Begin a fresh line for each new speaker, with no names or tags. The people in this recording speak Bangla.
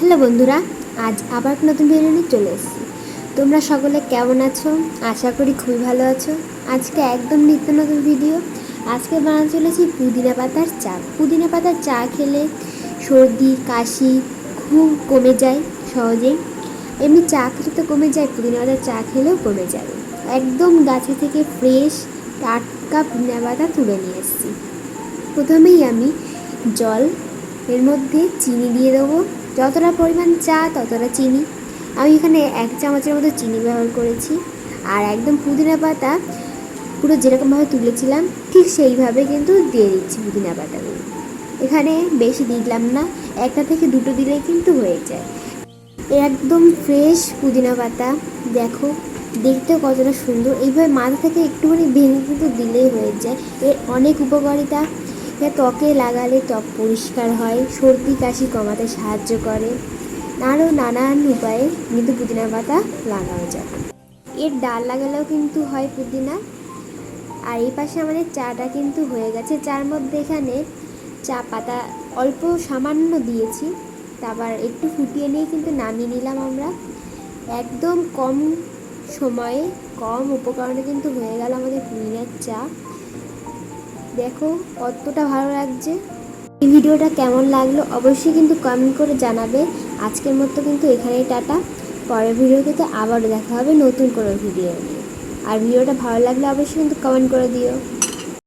হ্যালো বন্ধুরা, আজ আবার নতুন ভিডিও নিয়ে চলে এসেছি। তোমরা সকলে কেমন আছো? আশা করি খুবই ভালো আছো। আজকে একদম নিত্য নতুন ভিডিও আজকে বানাতে চলেছি পুদিনা পাতার চা। পুদিনা পাতার চা খেলে সর্দি, কাশি খুব কমে যায় সহজেই। এমনি চা খেলে তো কমে যায়, পুদিনা পাতার চা খেলেও কমে যাবে। একদম গাছে থেকে ফ্রেশ টাটকা পুদিনা পাতা তুলে নিয়ে এসেছি। প্রথমেই আমি জল, এর মধ্যে চিনি দিয়ে দেবো। যতটা পরিমাণ চা, ততটা চিনি। আমি এখানে এক চামচের মতো চিনি ব্যবহার করেছি। আর একদম পুদিনা পাতা পুরো যেরকমভাবে তুলেছিলাম, ঠিক সেইভাবে কিন্তু দিয়ে দিচ্ছি পুদিনা পাতাগুলো। এখানে বেশি দিলাম না, একটা থেকে দুটো দিলেই কিন্তু হয়ে যায়। একদম ফ্রেশ পুদিনা পাতা, দেখো দেখতে কতটা সুন্দর। এইভাবে মাথা থেকে একটুখানি ভেঙে কিন্তু দিলেই হয়ে যায়। এর অনেক উপকারিতা। ত্বকে লাগালে ত্বক পরিষ্কার হয়, সর্দি কাশি কমাতে সাহায্য করে। আরও নানান উপায়ে কিন্তু পুদিনা পাতা লাগানো যায়। এর ডাল লাগালেও কিন্তু হয় পুদিনা। আর এই পাশে আমাদের চাটা কিন্তু হয়ে গেছে। চার মধ্যে এখানে চা পাতা অল্প সামান্য দিয়েছি। তারপর একটু ফুটিয়ে নিয়ে কিন্তু নামিয়ে নিলাম আমরা। একদম কম সময়ে, কম উপকরণে কিন্তু হয়ে গেল আমাদের পুদিনার চা। দেখো, কতটা ভালো লাগছে। এই ভিডিওটা কেমন লাগল অবশ্যই কিন্তু কমেন্ট করে জানাবে। আজকের মতো কিন্তু এখানেই টাটা। পরের ভিডিওতে আবারও দেখা হবে নতুন কোনো ভিডিও নিয়ে। আর ভিডিওটা ভালো লাগলে অবশ্যই কিন্তু কমেন্ট করে দিও।